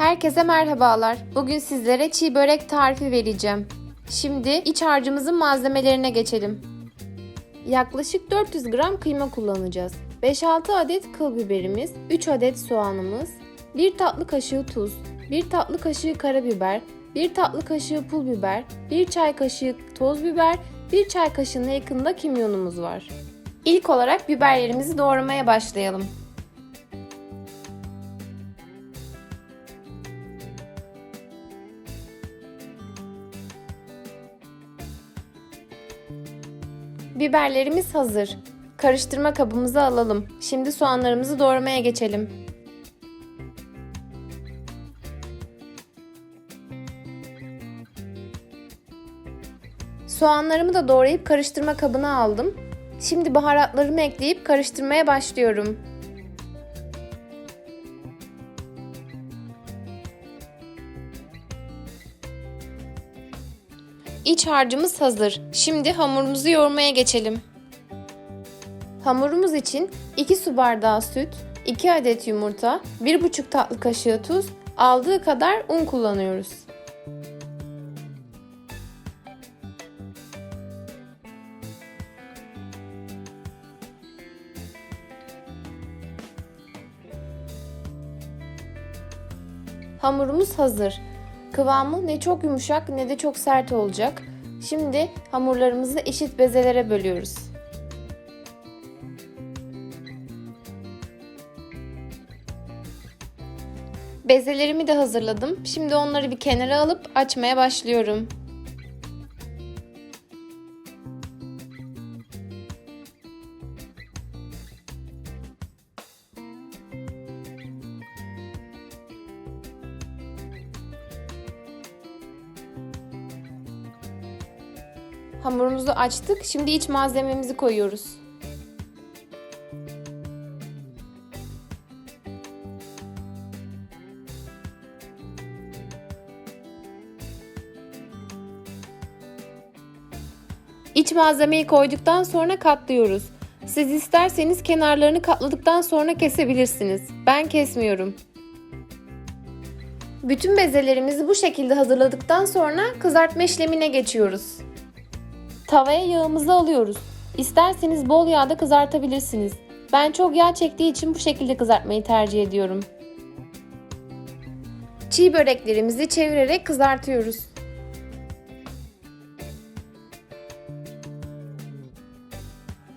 Herkese merhabalar. Bugün sizlere çiğ börek tarifi vereceğim. Şimdi iç harcımızın malzemelerine geçelim. Yaklaşık 400 gram kıyma kullanacağız. 5-6 adet kıl biberimiz, 3 adet soğanımız, 1 tatlı kaşığı tuz, 1 tatlı kaşığı karabiber, 1 tatlı kaşığı pul biber, 1 çay kaşığı toz biber, 1 çay kaşığına yakında kimyonumuz var. İlk olarak biberlerimizi doğramaya başlayalım. Biberlerimiz hazır. Karıştırma kabımıza alalım. Şimdi soğanlarımızı doğramaya geçelim. Soğanlarımı da doğrayıp karıştırma kabına aldım. Şimdi baharatlarımı ekleyip karıştırmaya başlıyorum. İç harcımız hazır. Şimdi hamurumuzu yoğurmaya geçelim. Hamurumuz için 2 su bardağı süt, 2 adet yumurta, 1,5 tatlı kaşığı tuz, aldığı kadar un kullanıyoruz. Hamurumuz hazır. Kıvamı ne çok yumuşak ne de çok sert olacak. Şimdi hamurlarımızı eşit bezelere bölüyoruz. Bezelerimi de hazırladım. Şimdi onları bir kenara alıp açmaya başlıyorum. Hamurumuzu açtık. Şimdi iç malzememizi koyuyoruz. İç malzemeyi koyduktan sonra katlıyoruz. Siz isterseniz kenarlarını katladıktan sonra kesebilirsiniz. Ben kesmiyorum. Bütün bezelerimizi bu şekilde hazırladıktan sonra kızartma işlemine geçiyoruz. Tavaya yağımızı alıyoruz. İsterseniz bol yağda kızartabilirsiniz. Ben çok yağ çektiği için bu şekilde kızartmayı tercih ediyorum. Çiğ böreklerimizi çevirerek kızartıyoruz.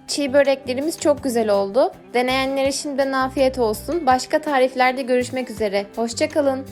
Çiğ böreklerimiz çok güzel oldu. Deneyenlere şimdiden afiyet olsun. Başka tariflerde görüşmek üzere. Hoşçakalın.